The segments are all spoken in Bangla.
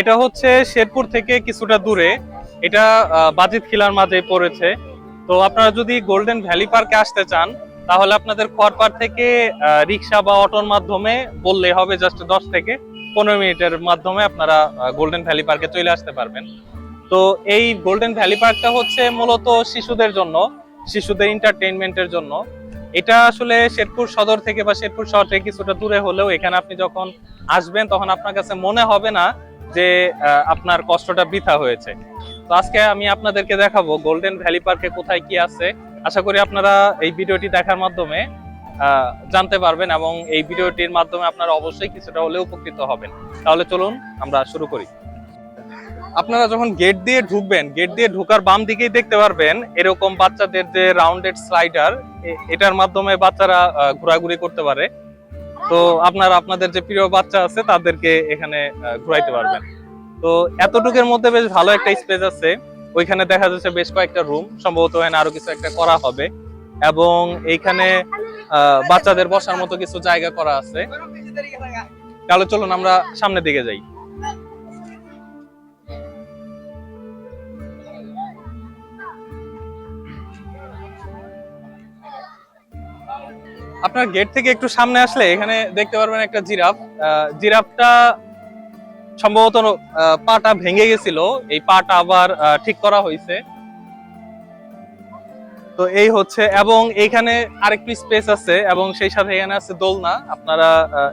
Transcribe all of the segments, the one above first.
এটা হচ্ছে শেরপুর থেকে কিছুটা দূরে। এটা বাজিত খিলার মাঝে পড়েছে। তো আপনারা যদি গোল্ডেন ভ্যালি পার্কে আসতে চান, তাহলে আপনাদের খড়পাড় থেকে রিক্সা বা অটোর মাধ্যমে বললে হবে জাস্ট দশ থেকে পনেরো মিনিটের মাধ্যমে আপনারা গোল্ডেন ভ্যালি পার্কে চলে আসতে পারবেন। তো এই গোল্ডেন ভ্যালি পার্কটা হচ্ছে মূলত শিশুদের জন্য, শিশুদের এন্টারটেইনমেন্টের জন্য। এটা আসলে শেরপুর সদর থেকে বা শেরপুর শহর থেকে কিছুটা দূরে হলেও এখানে আপনি যখন আসবেন, তখন আপনার কাছে মনে হবে না যে আপনার কষ্টটা বৃথা হয়েছে। তো আজকে আমি আপনাদেরকে দেখাবো গোল্ডেন ভ্যালি পার্কে কোথায় কি আছে। আশা করি আপনারা এই ভিডিওটি দেখার মাধ্যমে জানতে পারবেন এবং এই ভিডিওটির মাধ্যমে আপনারা অবশ্যই কিছুটা হলেও উপকৃত হবেন। তাহলে চলুন, আমরা শুরু করি। আপনারা যখন গেট দিয়ে ঢুকবেন গেট দিয়ে ঢোকার বাম দিকেই দেখতে পারবেন, এরকম বাচ্চাদের যে রাউন্ডেড স্লাইডার এটার মাধ্যমে বাচ্চারা ঘোরাঘুরি করতে পারে। তো আপনার, আপনাদের যে প্রিয় বাচ্চা আছে, তাদেরকে এখানে ঘুরাইতে পারবেন। তো এতটুকের মধ্যে বেশ ভালো একটা স্পেস আছে। ওইখানে দেখা যাচ্ছে বেশ কয়েকটা রুম সম্ভবত এখানে আরও কিছু একটা করা হবে। এবং এইখানে বাচ্চাদের বসার মতো কিছু জায়গা করা আছে। তাহলে চলুন আমরা সামনের দিকে যাই। আপনার গেট থেকে একটু সামনে আসলে এখানে দেখতে পারবেন একটা জিরাফ। জিরাফটা সম্ভবত পাটা ভেঙে গেছিল। এই পাটা আবার ঠিক করা হয়েছে। তো এই হচ্ছে, এবং এখানে আরেকটু স্পেস আছে, এবং সেই সাথে এখানে আছে দোলনা। আপনারা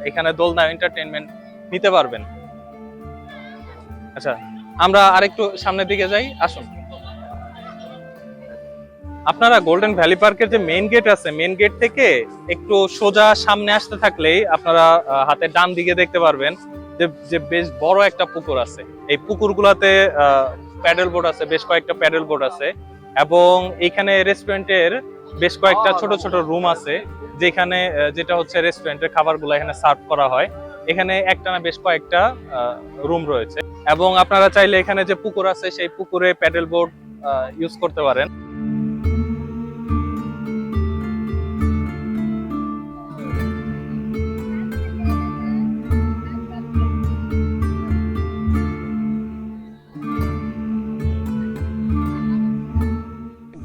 এখানে দোলনা এন্টারটেইনমেন্ট নিতে পারবেন। আচ্ছা আমরা আরেকটু সামনের দিকে যাই। আসুন। আপনারা গোল্ডেন ভ্যালি পার্কের যে মেইন গেট আছে মেইন গেট থেকে একটু সোজা সামনে আসতে থাকলেই আপনারা হাতের ডান দিকে দেখতে পারবেন যে যে বেশ বড় একটা পুকুর আছে। এই পুকুরগুলোতে প্যাডেল বোর্ড আছে, বেশ কয়েকটা প্যাডেল বোর্ড আছে এবং এখানে রেস্টুরেন্টের বেশ কয়েকটা ছোট ছোট রুম আছে যেখানে যেটা হচ্ছে রেস্টুরেন্টের খাবারগুলো এখানে সার্ভ করা হয়। এখানে একটানা বেশ কয়েকটা রুম রয়েছে এবং আপনারা চাইলে এখানে যে পুকুর আছে, সেই পুকুরে প্যাডেল বোর্ড ইউজ করতে পারেন।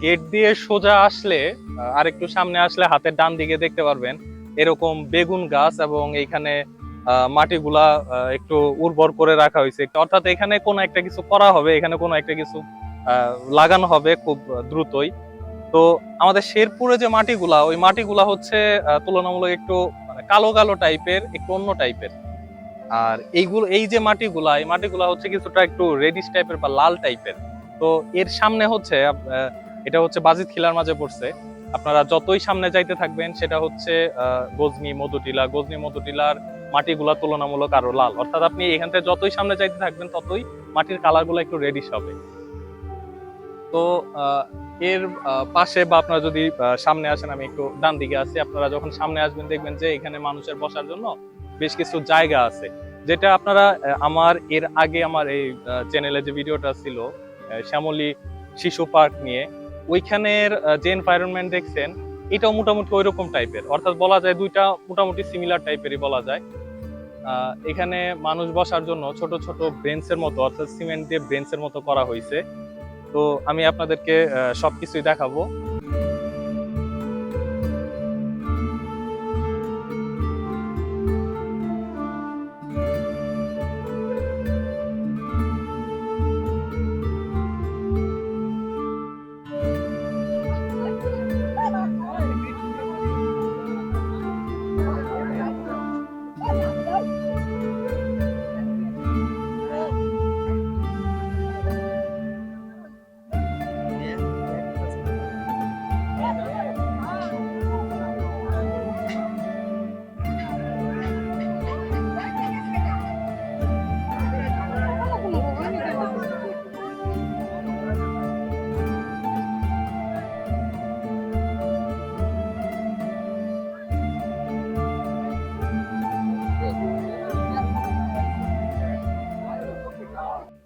গেট দিয়ে সোজা আসলে আর একটু সামনে আসলে হাতের ডান দিকে দেখতে পারবেন, এরকম বেগুন গাছ এবং এইখানে মাটিগুলা একটু উর্বর করে রাখা হয়েছে। অর্থাৎ এখানে কোনো একটা কিছু করা হবে, এখানে কোনো একটা কিছু লাগানো হবে খুব দ্রুতই। তো আমাদের শেরপুরে যে মাটিগুলা, ওই মাটিগুলা হচ্ছে তুলনামূলক একটু মানে কালো কালো টাইপের, একটু অন্য টাইপের। আর এইগুলো, এই যে মাটিগুলা, এই মাটিগুলা হচ্ছে কিছুটা একটু রেডিশ টাইপের বা লাল টাইপের তো এর সামনে হচ্ছে এটা হচ্ছে বাজিত খিলার মাঝে পড়ছে। আপনারা যতই সামনে যাইতে থাকবেন, সেটা হচ্ছে গজনি মধুটিলা। গজনি মধুটিলার মাটিগুলা তুলনামূলক আরও লাল। অর্থাৎ আপনি এখান থেকে যতই সামনে যাইতে থাকবেন, ততই মাটির কালারগুলো একটু রেডিশ হবে। তো এর পাশে বা আপনারা যদি সামনে আসেন, আমি একটু ডান দিকে আছি। আপনারা যখন সামনে আসবেন, দেখবেন যে এখানে মানুষের বসার জন্য বেশ কিছু জায়গা আছে। যেটা আপনারা আমার, এর আগে আমার এই চ্যানেলে যে ভিডিওটা ছিল শ্যামলী শিশু পার্ক নিয়ে ওইখানের যে এনভায়রনমেন্ট দেখছেন, এটাও মোটামুটি ওই রকম টাইপের অর্থাৎ বলা যায় দুইটা মোটামুটি সিমিলার টাইপেরই বলা যায়। এখানে মানুষ বসার জন্য ছোট ছোট ব্রেঞ্চের মতো, অর্থাৎ সিমেন্ট দিয়ে ব্রেঞ্চের মতো করা হয়েছে তো আমি আপনাদেরকে সব কিছুই দেখাবো।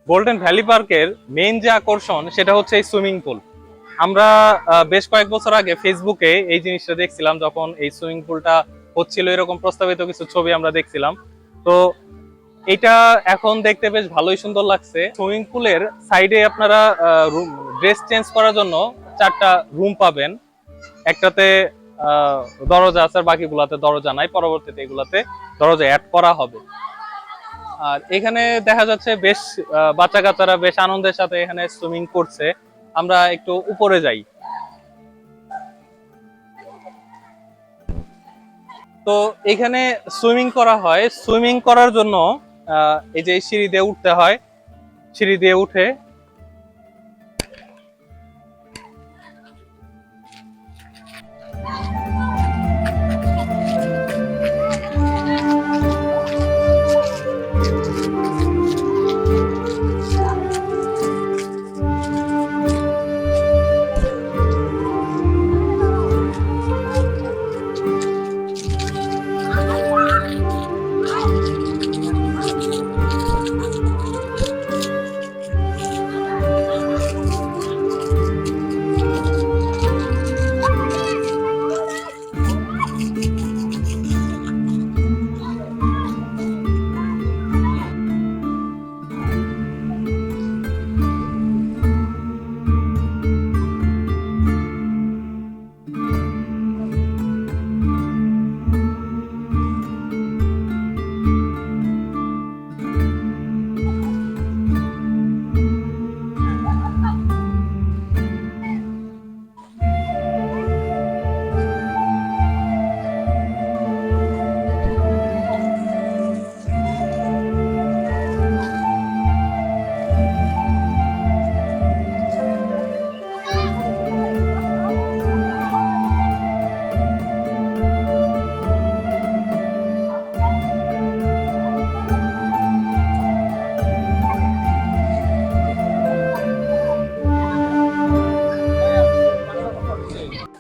গোল্ডেন ভ্যালি পার্কের মেইন যে আকর্ষণ, সেটা হচ্ছে এই সুইমিং পুল আমরা বেশ কয়েক বছর আগে ফেসবুকে এই জিনিসটা দেখছিলাম, যখন এই সুইমিং পুলটা হচ্ছিল, এরকম প্রস্তাবিত কিছু ছবি আমরা দেখছিলাম। তো এটা এখন দেখতে বেশ ভালোই সুন্দর লাগছে। সুইমিং পুলের সাইডে আপনারা ড্রেস চেঞ্জ করার জন্য চারটা রুম পাবেন। একটাতে দরজা আছে আর বাকিগুলাতে দরজা নাই। পরবর্তীতে এগুলাতে দরজা অ্যাড করা হবে। আর এখানে দেখা যাচ্ছে বেশ বাচ্চা কাচ্চারা বেশ আনন্দের সাথে এখানে সুইমিং করছে। আমরা একটু উপরে যাই। তো এখানে সুইমিং করা হয়। সুইমিং করার জন্য এই যে সিঁড়ি দিয়ে উঠতে হয়। সিঁড়ি দিয়ে উঠে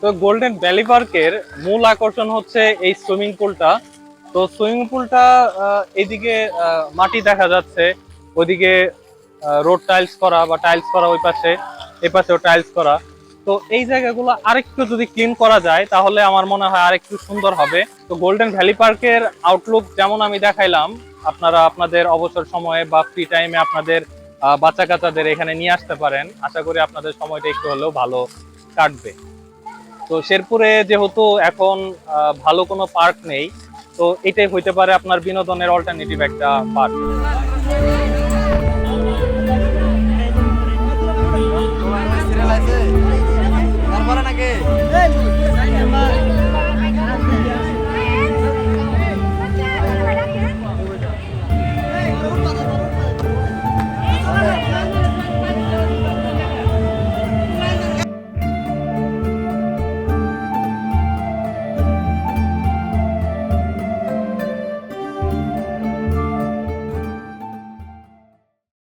তো গোল্ডেন ভ্যালি পার্কের মূল আকর্ষণ হচ্ছে এই সুইমিং পুলটা। তো সুইমিং পুলটা এইদিকে আহ, মাটি দেখা যাচ্ছে ওইদিকে রোড টাইলস করা বা টাইলস করা ওই পাশে এই পাশেও টাইলস করা। তো এই জায়গাগুলো আরেকটু যদি ক্লিন করা যায় তাহলে আমার মনে হয় আরেকটু সুন্দর হবে। তো গোল্ডেন ভ্যালি পার্কের আউটলুক যেমন আমি দেখাইলাম আপনারা আপনাদের অবসর সময়ে বা ফ্রি টাইমে আপনাদের বাচ্চা কাচ্চাদের এখানে নিয়ে আসতে পারেন। আশা করি আপনাদের সময়টা একটু হলেও ভালো কাটবে। তো শেরপুরে যেহেতু এখন ভালো কোনো পার্ক নেই, তো এটাই হইতে পারে আপনার বিনোদনের অল্টারনেটিভ একটা পার্ক।